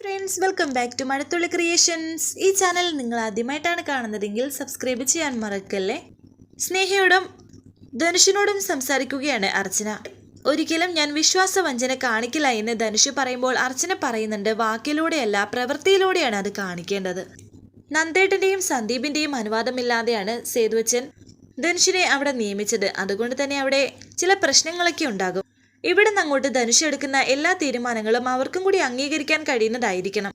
Friends welcome back to Mazhathulli creations ഈ channel നിങ്ങൾ ആദ്യമായിട്ടാണ് കാണുന്നതെങ്കിൽ സബ്സ്ക്രൈബ് ചെയ്യാൻ മറക്കല്ലേ? സ്നേഹയോടും ധനുഷിനോടും സംസാരിക്കുകയാണ് അർച്ചന. ഒരിക്കലും ഞാൻ വിശ്വാസവഞ്ചന കാണിക്കില്ല എന്ന് ധനുഷ് പറയുമ്പോൾ അർച്ചന പറയുന്നുണ്ട് വാക്കിലൂടെയല്ല പ്രവൃത്തിയിലൂടെയാണ് അത് കാണിക്കേണ്ടത്. നന്ദേട്ടന്റെയും സന്ദീപിന്റെയും അനുവാദമില്ലാതെയാണ് സേതുവച്ചൻ ധനുഷിനെ അവിടെ നിയമിച്ചത്. അതുകൊണ്ട് തന്നെ അവിടെ ചില പ്രശ്നങ്ങളൊക്കെ ഉണ്ടാകും. ഇവിടെ നിന്ന് അങ്ങോട്ട് ധനുഷ് എടുക്കുന്ന എല്ലാ തീരുമാനങ്ങളും അവർക്കും കൂടി അംഗീകരിക്കാൻ കഴിയുന്നതായിരിക്കണം.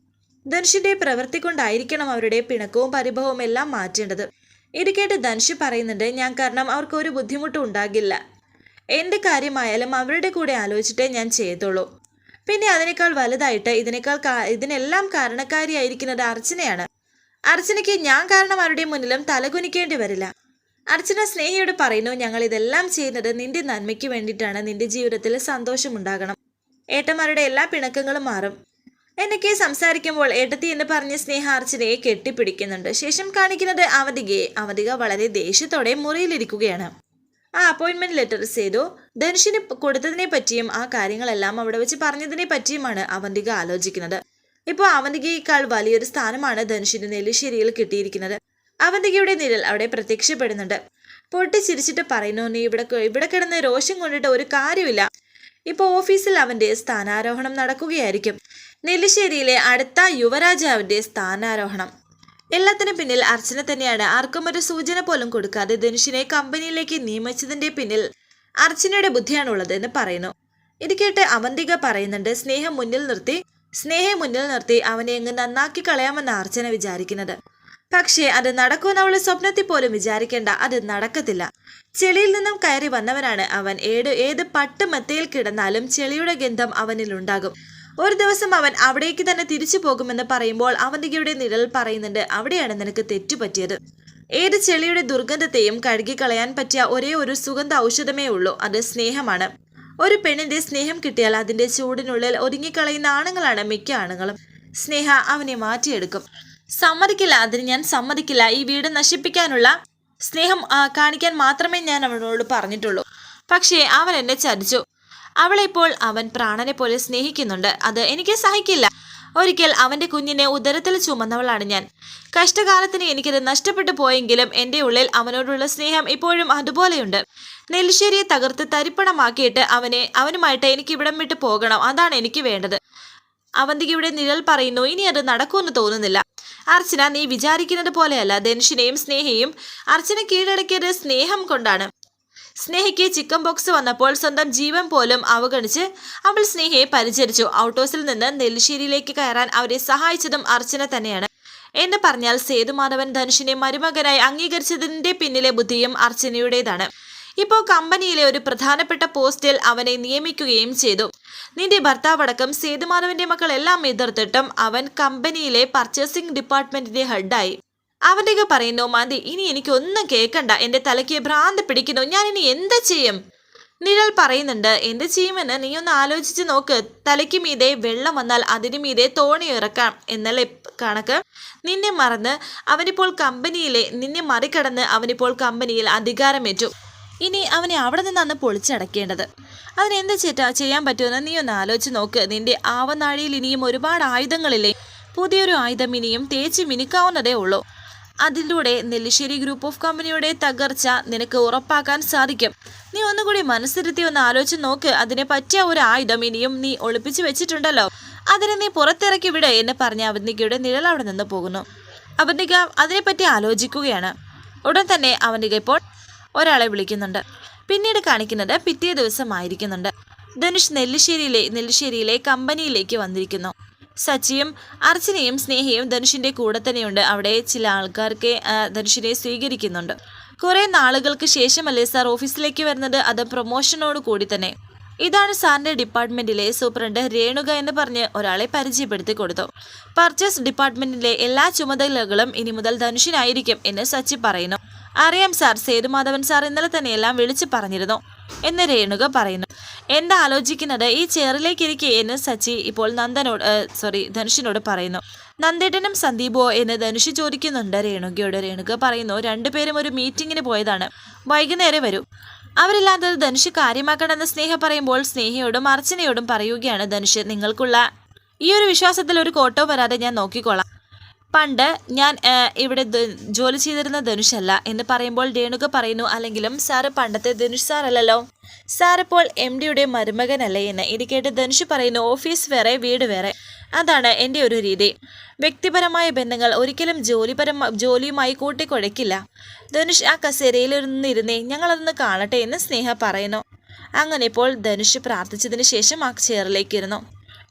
ധനുഷിന്റെ പ്രവൃത്തി കൊണ്ടായിരിക്കണം അവരുടെ പിണക്കവും പരിഭവവും എല്ലാം മാറ്റേണ്ടത്. ഇത് കേട്ട് ധനുഷ് പറയുന്നുണ്ട് ഞാൻ കാരണം അവർക്ക് ഒരു ബുദ്ധിമുട്ടും ഉണ്ടാകില്ല. എന്റെ കാര്യമായാലും അവരുടെ കൂടെ ആലോചിച്ചിട്ടേ ഞാൻ ചെയ്യത്തുള്ളൂ. പിന്നെ അതിനേക്കാൾ വലുതായിട്ട് ഇതിനേക്കാൾ ഇതിനെല്ലാം കാരണക്കാരിയായിരിക്കുന്നത് അർച്ചനയാണ്. അർച്ചനയ്ക്ക് ഞാൻ കാരണം അവരുടെ മുന്നിലും തലകുനിക്കേണ്ടി വരില്ല. അർച്ചന സ്നേഹയോട് പറയുന്നു ഞങ്ങൾ ഇതെല്ലാം ചെയ്യുന്നത് നിന്റെ നന്മയ്ക്ക് വേണ്ടിയിട്ടാണ്. നിന്റെ ജീവിതത്തിൽ സന്തോഷം ഉണ്ടാകണം. ഏട്ടന്മാരുടെ എല്ലാ പിണക്കങ്ങളും മാറും. എന്നൊക്കെ സംസാരിക്കുമ്പോൾ ഏട്ടത്തി എന്ന് പറഞ്ഞ് സ്നേഹ അർച്ചനയെ കെട്ടിപ്പിടിക്കുന്നുണ്ട്. ശേഷം കാണിക്കുന്നത് അവധികയെ. അവധിക വളരെ ദേഷ്യത്തോടെ മുറിയിലിരിക്കുകയാണ്. ആ അപ്പോയിന്റ്മെന്റ് ലെറ്റർ ചെയ്തു. ധനുഷിന് കൊടുത്തതിനെ പറ്റിയും ആ കാര്യങ്ങളെല്ലാം അവിടെ വെച്ച് പറഞ്ഞതിനെ പറ്റിയുമാണ് അവന്തിക ആലോചിക്കുന്നത്. ഇപ്പോൾ അവന്തികയേക്കാൾ വലിയൊരു സ്ഥാനമാണ് ധനുഷിന് നെല്ലിശ്ശേരിയിൽ കിട്ടിയിരിക്കുന്നത്. അവന്തികയുടെ നിഴൽ അവിടെ പ്രത്യക്ഷപ്പെടുന്നുണ്ട്. പൊട്ടി ചിരിച്ചിട്ട് പറയുന്നു നീ ഇവിടെ ഇവിടെ കിടന്ന് രോഷം കൊണ്ടിട്ട് ഒരു കാര്യമില്ല. ഇപ്പോൾ ഓഫീസിൽ അവന്റെ സ്ഥാനാരോഹണം നടക്കുകയായിരിക്കും. നെല്ലിശ്ശേരിയിലെ അടുത്ത യുവരാജാവിന്റെ സ്ഥാനാരോഹണം. എല്ലാത്തിനും പിന്നിൽ അർച്ചന തന്നെയാണ്. ആർക്കും ഒരു സൂചന പോലും കൊടുക്കാതെ ധനുഷിനെ കമ്പനിയിലേക്ക് നിയമിച്ചതിന്റെ പിന്നിൽ അർച്ചനയുടെ ബുദ്ധിയാണുള്ളത് എന്ന് പറയുന്നു. ഇത് കേട്ട് അവന്തിക പറയുന്നുണ്ട് സ്നേഹം മുന്നിൽ നിർത്തി സ്നേഹം മുന്നിൽ നിർത്തി അവനെ അങ്ങ് നന്നാക്കി കളയാമെന്ന് അർച്ചന വിചാരിക്കുന്നത്. പക്ഷേ അത് നടക്കുമെന്ന് അവൾ സ്വപ്നത്തിൽ പോലും വിചാരിക്കേണ്ട. അത് നടക്കത്തില്ല. ചെളിയിൽ നിന്നും കയറി വന്നവനാണ് അവൻ. ഏട് ഏത് പട്ട് മെത്തയിൽ കിടന്നാലും ചെളിയുടെ ഗന്ധം അവനിൽ ഉണ്ടാകും. ഒരു ദിവസം അവൻ അവിടേക്ക് തന്നെ തിരിച്ചു പോകുമെന്ന് പറയുമ്പോൾ അവന്തികയുടെ നിഴൽ പറയുന്നുണ്ട് അവിടെയാണ് നിനക്ക് തെറ്റുപറ്റിയത്. ഏത് ചെളിയുടെ ദുർഗന്ധത്തെയും കഴുകിക്കളയാൻ പറ്റിയ ഒരേ ഒരു സുഗന്ധ ഔഷധമേ ഉള്ളൂ. അത് സ്നേഹമാണ്. ഒരു പെണ്ണിന്റെ സ്നേഹം കിട്ടിയാൽ അതിന്റെ ചൂടിനുള്ളിൽ ഒതുങ്ങിക്കളയുന്ന ആണുങ്ങളാണ് മിക്ക ആണുങ്ങളും. സ്നേഹ അവനെ മാറ്റിയെടുക്കും. സമ്മതിക്കില്ല. അതിന് ഞാൻ സമ്മതിക്കില്ല. ഈ വീട് നശിപ്പിക്കാനുള്ള സ്നേഹം കാണിക്കാൻ മാത്രമേ ഞാൻ അവനോട് പറഞ്ഞിട്ടുള്ളൂ. പക്ഷേ അവൻ എന്നെ ചതിച്ചു. അവളെ ഇപ്പോൾ അവൻ പ്രാണനെ പോലെ സ്നേഹിക്കുന്നുണ്ട്. അത് എനിക്ക് സഹിക്കില്ല. ഒരിക്കൽ അവന്റെ കുഞ്ഞിനെ ഉദരത്തിൽ ചുമന്നവളാണ് ഞാൻ. കഷ്ടകാലത്തിന് എനിക്കത് നഷ്ടപ്പെട്ടു പോയെങ്കിലും എന്റെ ഉള്ളിൽ അവനോടുള്ള സ്നേഹം ഇപ്പോഴും അതുപോലെയുണ്ട്. നെല്ലിശ്ശേരിയെ തകർത്ത് തരിപ്പണമാക്കിയിട്ട് അവനെ അവനുമായിട്ട് എനിക്ക് ഇവിടം വിട്ട് പോകണം. അതാണ് എനിക്ക് വേണ്ടത്. അവന്തികയുടെ നിഴൽ പറയുന്നു ഇനി അത് നടക്കുമെന്ന് തോന്നുന്നില്ല. അർച്ചന നീ വിചാരിക്കുന്നത് പോലെയല്ല. ധനുഷിനെയും സ്നേഹയും അർച്ചന കീഴടക്കിയത് സ്നേഹം കൊണ്ടാണ്. സ്നേഹയ്ക്ക് ചിക്കൻ ബോക്സ് വന്നപ്പോൾ സ്വന്തം ജീവൻ പോലും അവഗണിച്ച് അവൾ സ്നേഹയെ പരിചരിച്ചു. ഔട്ടോസിൽ നിന്ന് നെല്ലിശ്ശേരിയിലേക്ക് കയറാൻ അവരെ സഹായിച്ചതും അർച്ചന തന്നെയാണ്. എന്ന് പറഞ്ഞാൽ സേതുമാധവൻ ധനുഷിനെ മരുമകനായി അംഗീകരിച്ചതിന്റെ പിന്നിലെ ബുദ്ധിയും അർച്ചനയുടേതാണ്. ഇപ്പോൾ കമ്പനിയിലെ ഒരു പ്രധാനപ്പെട്ട പോസ്റ്റിൽ അവനെ നിയമിക്കുകയും ചെയ്തു. നിന്റെ ഭർത്താവടക്കം സേതുമാധവന്റെ മക്കൾ എല്ലാം എതിർത്തിട്ടും അവൻ കമ്പനിയിലെ പർച്ചേസിംഗ് ഡിപ്പാർട്ട്മെന്റിന്റെ ഹെഡായി അവന്റെ പറയുന്നു മതി ഇനി എനിക്ക് ഒന്നും കേൾക്കണ്ട. എന്റെ തലയ്ക്ക് ഭ്രാന്ത് പിടിക്കുന്നു. ഞാൻ ഇനി എന്താ ചെയ്യും? നിഴൽ പറയുന്നുണ്ട് എന്ത് ചെയ്യുമെന്ന് നീ ഒന്ന് ആലോചിച്ച് നോക്ക്. തലയ്ക്ക് മീതെ വെള്ളം വന്നാൽ അതിനു മീതെ തോണി ഇറക്കാം. എന്നല്ല കണക്ക് നിന്നെ മറന്ന് അവനിപ്പോൾ കമ്പനിയിലെ നിന്നെ മറികടന്ന് അവനിപ്പോൾ കമ്പനിയിൽ അധികാരമേറ്റു. ഇനി അവനെ അവിടെ നിന്നാണ് പൊളിച്ചടക്കേണ്ടത്. അതിനെന്ത് ചേട്ടാ ചെയ്യാൻ പറ്റുമെന്ന് നീ ഒന്ന് ആലോചിച്ച് നോക്ക്. നിന്റെ ആവനാഴിയിൽ ഇനിയും ഒരുപാട് ആയുധങ്ങളില്ലേ? പുതിയൊരു ആയുധം ഇനിയും തേച്ച് മിനുക്കാവുന്നതേ ഉള്ളൂ. അതിലൂടെ നെല്ലിശ്ശേരി ഗ്രൂപ്പ് ഓഫ് കമ്പനിയുടെ തകർച്ച നിനക്ക് ഉറപ്പാക്കാൻ സാധിക്കും. നീ ഒന്നുകൂടി മനസ്സിരുത്തി ഒന്ന് ആലോചിച്ച് നോക്ക്. അതിനെ പറ്റിയ ഒരു ആയുധം ഇനിയും നീ ഒളിപ്പിച്ചു വെച്ചിട്ടുണ്ടല്ലോ. അതിനെ നീ പുറത്തിറക്കി വിട എന്ന് പറഞ്ഞ അവന്തികയുടെ നിഴൽ അവിടെ നിന്ന് പോകുന്നു. അവന്തിക അതിനെപ്പറ്റി ആലോചിക്കുകയാണ്. ഉടൻ തന്നെ അവന്തിക ഇപ്പോൾ ഒരാളെ വിളിക്കുന്നുണ്ട്. പിന്നീട് കാണിക്കുന്നത് പിറ്റേ ദിവസമായിരിക്കുന്നുണ്ട്. ധനുഷ് നെല്ലിശ്ശേരിയിലെ നെല്ലിശ്ശേരിയിലെ കമ്പനിയിലേക്ക് വന്നിരിക്കുന്നു. സച്ചിയും അർച്ചനയും സ്നേഹയും ധനുഷിന്റെ കൂടെ തന്നെയുണ്ട്. അവിടെ ചില ആൾക്കാർക്ക് ധനുഷിനെ സ്വീകരിക്കുന്നുണ്ട്. കുറെ നാളുകൾക്ക് ശേഷമല്ലേ സാർ ഓഫീസിലേക്ക് വരുന്നത്? അത് പ്രൊമോഷനോട് കൂടി തന്നെ. ഇതാണ് സാറിന്റെ ഡിപ്പാർട്ട്മെന്റിലെ സൂപ്രണ്ട് രേണുക എന്ന് പറഞ്ഞ് ഒരാളെ പരിചയപ്പെടുത്തി കൊടുത്തു. പർച്ചേസ് ഡിപ്പാർട്ട്മെന്റിലെ എല്ലാ ചുമതലകളും ഇനി മുതൽ ധനുഷിനായിരിക്കും എന്ന് സച്ചി പറയുന്നു. അറിയാം സാർ സേതുമാധവൻ സാർ ഇന്നലെ തന്നെ എല്ലാം വിളിച്ചു പറഞ്ഞിരുന്നു എന്ന് രേണുക പറയുന്നു. എന്താ ആലോചിക്കുന്നത്? ഈ ചെയറിലേക്ക് ഇരിക്കെ എന്ന് സച്ചി ഇപ്പോൾ നന്ദനോട് സോറി ധനുഷിനോട് പറയുന്നു. നന്ദേട്ടനും സന്ദീപോ എന്ന് ധനുഷ് ചോദിക്കുന്നുണ്ട് രേണുകയോട്. രേണുക പറയുന്നു രണ്ടുപേരും ഒരു മീറ്റിങ്ങിന് പോയതാണ്. വൈകുന്നേരം വരൂ. അവരില്ലാത്തത് ധനുഷ് കാര്യമാക്കണമെന്ന് സ്നേഹ പറയുമ്പോൾ സ്നേഹയോടും അർച്ചനയോടും പറയുകയാണ് ധനുഷ്. നിങ്ങൾക്കുള്ള ഈ ഒരു വിശ്വാസത്തിൽ ഒരു കോട്ടോ വരാതെ ഞാൻ നോക്കിക്കോളാം. പണ്ട് ഞാൻ ഇവിടെ ജോലി ചെയ്തിരുന്ന ധനുഷല്ല എന്ന് പറയുമ്പോൾ രേണുക പറയുന്നു അല്ലെങ്കിലും സാറ് പണ്ടത്തെ ധനുഷ് സാറല്ലല്ലോ? സാറിപ്പോൾ എം ഡിയുടെ മരുമകനല്ലേ എന്ന് ഇത് കേട്ട് ധനുഷ് പറയുന്നു ഓഫീസ് വേറെ വീട് വേറെ. അതാണ് എന്റെ ഒരു രീതി. വ്യക്തിപരമായ ബന്ധങ്ങൾ ഒരിക്കലും ജോലിപരം ജോലിയുമായി കൂട്ടിക്കുഴയ്ക്കില്ല ധനുഷ് ആ കസേരയിൽ ഇരുന്നിരുന്നേ ഞങ്ങളതൊന്ന് കാണട്ടെ എന്ന് സ്നേഹ പറയുന്നു. അങ്ങനെ ഇപ്പോൾ ധനുഷ് പ്രാർത്ഥിച്ചതിന് ശേഷം ആ ചെയറിലേക്കിരുന്നു.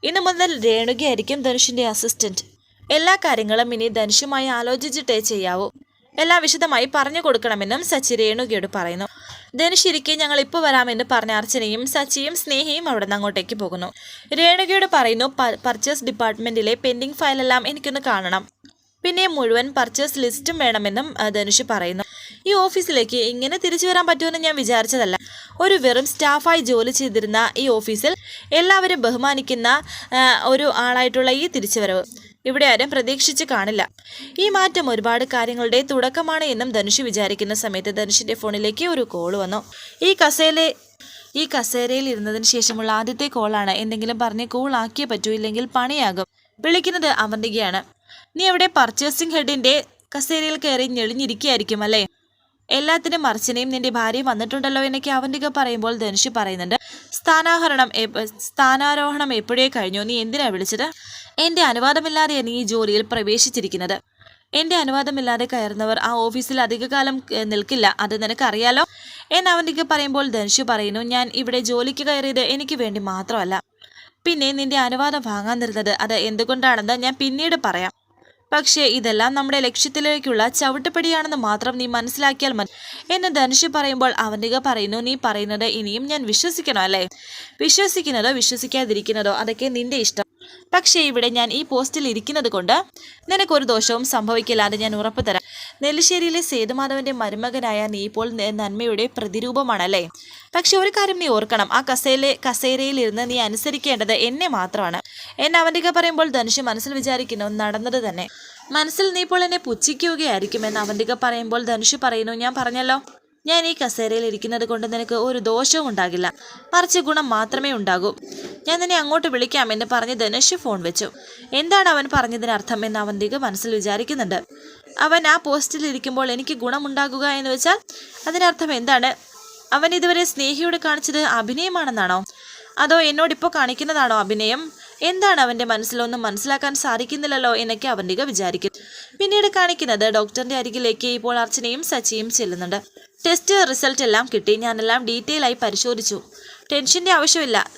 ഇന്നു മുതൽ രേണുകയായിരിക്കും ധനുഷിന്റെ അസിസ്റ്റന്റ്. എല്ലാ കാര്യങ്ങളും ഇനി ധനുഷുമായി ആലോചിച്ചിട്ടേ ചെയ്യാവൂ. എല്ലാം വിശദമായി പറഞ്ഞു കൊടുക്കണമെന്നും സച്ചി രേണുകയോട് പറയുന്നു. ധനുഷിരിക്കെ ഞങ്ങൾ ഇപ്പോൾ വരാമെന്ന് പറഞ്ഞ അർച്ചനയും സച്ചിയും സ്നേഹയും അവിടെ നിന്ന് അങ്ങോട്ടേക്ക് പോകുന്നു. രേണുകയോട് പറയുന്നു പർച്ചേസ് ഡിപ്പാർട്ട്മെന്റിലെ പെൻഡിംഗ് ഫയലെല്ലാം എനിക്കൊന്ന് കാണണം. പിന്നെ മുഴുവൻ പർച്ചേസ് ലിസ്റ്റും വേണമെന്നും ധനുഷ് പറയുന്നു. ഈ ഓഫീസിലേക്ക് ഇങ്ങനെ തിരിച്ചു വരാൻ പറ്റുമെന്ന് ഞാൻ വിചാരിച്ചതല്ല. ഒരു വെറും സ്റ്റാഫായി ജോലി ചെയ്തിരുന്ന ഈ ഓഫീസിൽ എല്ലാവരും ബഹുമാനിക്കുന്ന ഒരു ആളായിട്ടുള്ള ഈ തിരിച്ചുവരവ്. ഇവിടെ ആരും പ്രതീക്ഷിച്ച് കാണില്ല. ഈ മാറ്റം ഒരുപാട് കാര്യങ്ങളുടെ തുടക്കമാണ് എന്നും ധനുഷ് വിചാരിക്കുന്ന സമയത്ത് ധനുഷിന്റെ ഫോണിലേക്ക് ഒരു കോൾ വന്നു. ഈ കസേലെ ഈ കസേരയിൽ ഇരുന്നതിന് ശേഷമുള്ള ആദ്യത്തെ കോളാണ് എന്തെങ്കിലും പറഞ്ഞ് കൂളാക്കിയേ പറ്റൂ ഇല്ലെങ്കിൽ പണിയാകും. വിളിക്കുന്നത് അവന്തികയാണ്. നീ അവിടെ പർച്ചേസിംഗ് ഹെഡിന്റെ കസേരയിൽ കയറി ഞെളിഞ്ഞിരിക്കുകയായിരിക്കും അല്ലേ? എല്ലാത്തിനും മറിച്ചിനെയും നിന്റെ ഭാര്യ വന്നിട്ടുണ്ടല്ലോ എന്നൊക്കെ അവന്തിക പറയുമ്പോൾ ധനുഷ് പറയുന്നുണ്ട്. സ്ഥാനാഹരണം സ്ഥാനാരോഹണം എപ്പോഴേ കഴിഞ്ഞു? നീ എന്തിനാ വിളിച്ചത്? എന്റെ അനുവാദമില്ലാതെയാണ് ഈ ജോലിയിൽ പ്രവേശിച്ചിരിക്കുന്നത്. എന്റെ അനുവാദമില്ലാതെ കയറുന്നവർ ആ ഓഫീസിൽ അധികകാലം നിൽക്കില്ല. അത് നിനക്കറിയാലോ? എന്ന് അവന്തിക പറയുമ്പോൾ ധനുഷ് പറയുന്നു ഞാൻ ഇവിടെ ജോലിക്ക് കയറിയത് എനിക്ക് വേണ്ടി മാത്രമല്ല. പിന്നെ നിന്റെ അനുവാദം വാങ്ങാൻ തരുന്നത് അത് എന്തുകൊണ്ടാണെന്ന് ഞാൻ പിന്നീട് പറയാം. പക്ഷേ ഇതെല്ലാം നമ്മുടെ ലക്ഷ്യത്തിലേക്കുള്ള ചവിട്ടുപടിയാണെന്ന് മാത്രം നീ മനസ്സിലാക്കിയാൽ മതി. എന്ന് ധനുഷ് പറയുമ്പോൾ അവന്റെ പറയുന്നു നീ പറയുന്നത് ഇനിയും ഞാൻ വിശ്വസിക്കണോ അല്ലേ? വിശ്വസിക്കുന്നതോ വിശ്വസിക്കാതിരിക്കുന്നതോ അതൊക്കെ നിന്റെ ഇഷ്ടം. പക്ഷേ ഇവിടെ ഞാൻ ഈ പോസ്റ്റിൽ ഇരിക്കുന്നത് കൊണ്ട് നിനക്കൊരു ദോഷവും സംഭവിക്കില്ലാതെ ഞാൻ ഉറപ്പ് തരാം നെല്ലിശ്ശേരിയിലെ സേതുമാധവന്റെ മരുമകനായ നീ ഇപ്പോൾ നന്മയുടെ പ്രതിരൂപമാണല്ലേ? പക്ഷെ ഒരു കാര്യം നീ ഓർക്കണം. ആ കസേലെ കസേരയിൽ ഇരുന്ന് നീ അനുസരിക്കേണ്ടത് എന്നെ മാത്രമാണ്. എന്നെ അവന്തിക പറയുമ്പോൾ ധനുഷ് മനസ്സിൽ വിചാരിക്കുന്നു നടന്നത് തന്നെ. മനസ്സിൽ നീ ഇപ്പോൾ എന്നെ പുച്ഛിക്കുകയായിരിക്കുമെന്ന് അവന്തിക പറയുമ്പോൾ ധനുഷ് പറയുന്നു ഞാൻ പറഞ്ഞല്ലോ ഞാൻ ഈ കസേരയിൽ ഇരിക്കുന്നത് കൊണ്ട് നിനക്ക് ഒരു ദോഷവും ഉണ്ടാകില്ല. മറിച്ച് ഗുണം മാത്രമേ ഉണ്ടാകൂ. ഞാൻ നിന്നെ അങ്ങോട്ട് വിളിക്കാമെന്ന് പറഞ്ഞ് ധനുഷ് ഫോൺ വെച്ചു. എന്താണ് അവൻ പറഞ്ഞതിനർത്ഥം എന്ന് അവന്തിക മനസ്സിൽ വിചാരിക്കുന്നുണ്ട്. അവൻ ആ പോസ്റ്റിൽ ഇരിക്കുമ്പോൾ എനിക്ക് ഗുണമുണ്ടാകുക എന്ന് വെച്ചാൽ അതിനർത്ഥം എന്താണ്? അവൻ ഇതുവരെ സ്നേഹിയോട് കാണിച്ചത് അഭിനയമാണെന്നാണോ? അതോ എന്നോടിപ്പോൾ കാണിക്കുന്നതാണോ അഭിനയം? എന്താണ് അവന്റെ മനസ്സിലൊന്നും മനസ്സിലാക്കാൻ സാധിക്കുന്നില്ലല്ലോ എന്നൊക്കെ അവന്റെ വിചാരിക്കും പിന്നീട് കാണിക്കുന്നത് ഡോക്ടറിന്റെ അരികിലേക്ക് ഇപ്പോൾ അർച്ചനയും സച്ചിയും ചെല്ലുന്നുണ്ട്. ടെസ്റ്റ് റിസൾട്ട് എല്ലാം കിട്ടി. ഞാനെല്ലാം ഡീറ്റെയിൽ ആയി പരിശോധിച്ചു. ടെൻഷന്റെ ആവശ്യമില്ല.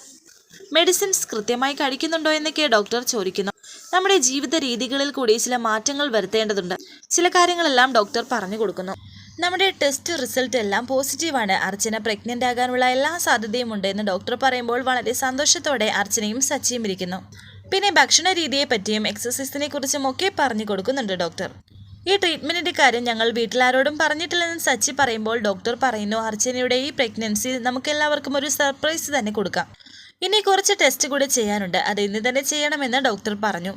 മെഡിസിൻസ് കൃത്യമായി കഴിക്കുന്നുണ്ടോ എന്നൊക്കെ ഡോക്ടർ ചോദിക്കുന്നു. നമ്മുടെ ജീവിത രീതികളിൽ കൂടി ചില മാറ്റങ്ങൾ വരുത്തേണ്ടതുണ്ട്. ചില കാര്യങ്ങളെല്ലാം ഡോക്ടർ പറഞ്ഞു കൊടുക്കുന്നു. നമ്മുടെ ടെസ്റ്റ് റിസൾട്ട് എല്ലാം പോസിറ്റീവാണ് അർച്ചന പ്രഗ്നന്റ് ആകാനുള്ള എല്ലാ സാധ്യതയും ഉണ്ട് എന്ന് ഡോക്ടർ പറയുമ്പോൾ വളരെ സന്തോഷത്തോടെ അർച്ചനയും സച്ചിയും ഇരിക്കുന്നു. പിന്നെ ഭക്ഷണ രീതിയെ പറ്റിയും എക്സസൈസിനെ കുറിച്ചും ഒക്കെ പറഞ്ഞു കൊടുക്കുന്നുണ്ട് ഡോക്ടർ ഈ ട്രീറ്റ്മെന്റിന്റെ കാര്യം ഞങ്ങൾ വീട്ടിലാരോടും പറഞ്ഞിട്ടില്ലെന്ന് സച്ചി പറയുമ്പോൾ ഡോക്ടർ പറയുന്നു അർച്ചനയുടെ ഈ പ്രഗ്നൻസി നമുക്ക് എല്ലാവർക്കും ഒരു സർപ്രൈസ് തന്നെ കൊടുക്കാം. ഇനി കുറച്ച് ടെസ്റ്റ് കൂടി ചെയ്യാനുണ്ട്. അത് ഇന്ന് തന്നെ ചെയ്യണമെന്ന് ഡോക്ടർ പറഞ്ഞു.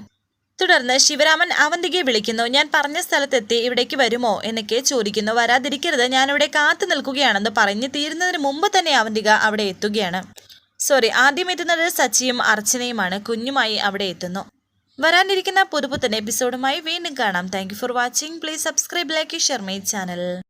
തുടർന്ന് ശിവരാമൻ അവന്തികയെ വിളിക്കുന്നു. ഞാൻ പറഞ്ഞ സ്ഥലത്തെത്തി ഇവിടേക്ക് വരുമോ? എന്നൊക്കെ ചോദിക്കുന്നു. വരാതിരിക്കരുത്. ഞാൻ ഇവിടെ കാത്തു നിൽക്കുകയാണെന്ന് പറഞ്ഞ് തീരുന്നതിന് മുമ്പ് തന്നെ അവന്തിക അവിടെ എത്തുകയാണ്. സോറി ആദ്യം എത്തുന്നത് സച്ചിയും അർച്ചനയുമാണ്. കുഞ്ഞുമായി അവിടെ എത്തുന്നു. വരാനിരിക്കുന്ന പുതുപുത്തൻ എപ്പിസോഡുമായി വീണ്ടും കാണാം. Thank for watching please subscribe like share my channel